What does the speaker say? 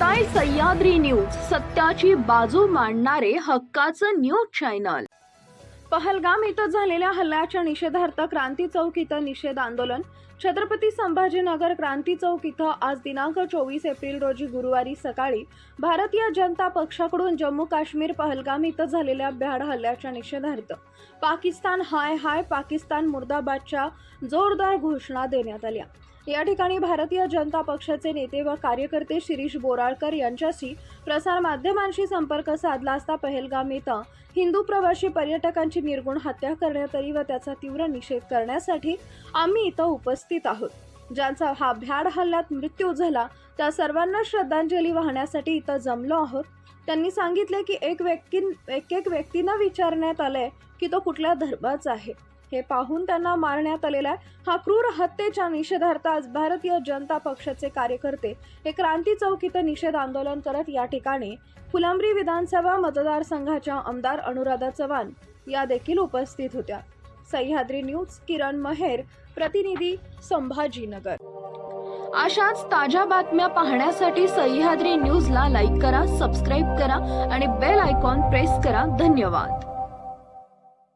ताई सह्याद्री न्यूज. सत्याची बाजू मांडणारे हक्काचं न्यूज चॅनल. पहलगाम इथं झालेल्या हल्ल्याच्या निषेधार्थ क्रांती चौक इथं निषेध आंदोलन. छत्रपती संभाजीनगर क्रांती चौक इथं आज दिनांक चोवीस एप्रिल रोजी गुरुवारी सकाळी भारतीय जनता पक्षाकडून जम्मू काश्मीर पहलगाम इथं झालेल्या भ्याड हल्ल्याच्या निषेधार्थ पाकिस्तान हाय हाय पाकिस्तान मुर्दाबादच्या जोरदार घोषणा देण्यात आल्या. या ठिकाणी भारतीय जनता पक्षाचे नेते व कार्यकर्ते शिरीष बोराळकर यांच्याशी प्रसारमाध्यमांशी संपर्क साधला असता पहलगाम इथं हिंदू प्रवासी पर्यटकांची निर्गुण हत्या करण्यात आली व त्याचा तीव्र निषेध करण्यासाठी आम्ही इथं उपस्थित आहोत. ज्यांचा हा भ्याड हल्ल्यात मृत्यू झाला त्या सर्वांना श्रद्धांजली वाहण्यासाठी इथं जमलो आहोत. त्यांनी सांगितले की एक व्यक्ती एक एक व्यक्तींना विचारण्यात आलंय की तो कुठल्या धर्माचा आहे. हे पाहून त्यांना मारण्यात आलेल्या हा क्रूर हत्येच्या निषेधार्थ आज भारतीय जनता पक्षाचे कार्यकर्ते हे क्रांती चौक इथं निषेध आंदोलन करत या ठिकाणी फुलंब्री विधानसभा मतदारसंघाच्या आमदार अनुराधा चव्हाण या देखील उपस्थित होत्या. सह्याद्री न्यूज किरण महेर प्रतिनिधी संभाजीनगर. अशाच ताज्या बातम्या पाहण्यासाठी सह्याद्री न्यूजला लाईक करा सबस्क्राईब करा आणि बेल आयकॉन प्रेस करा. धन्यवाद.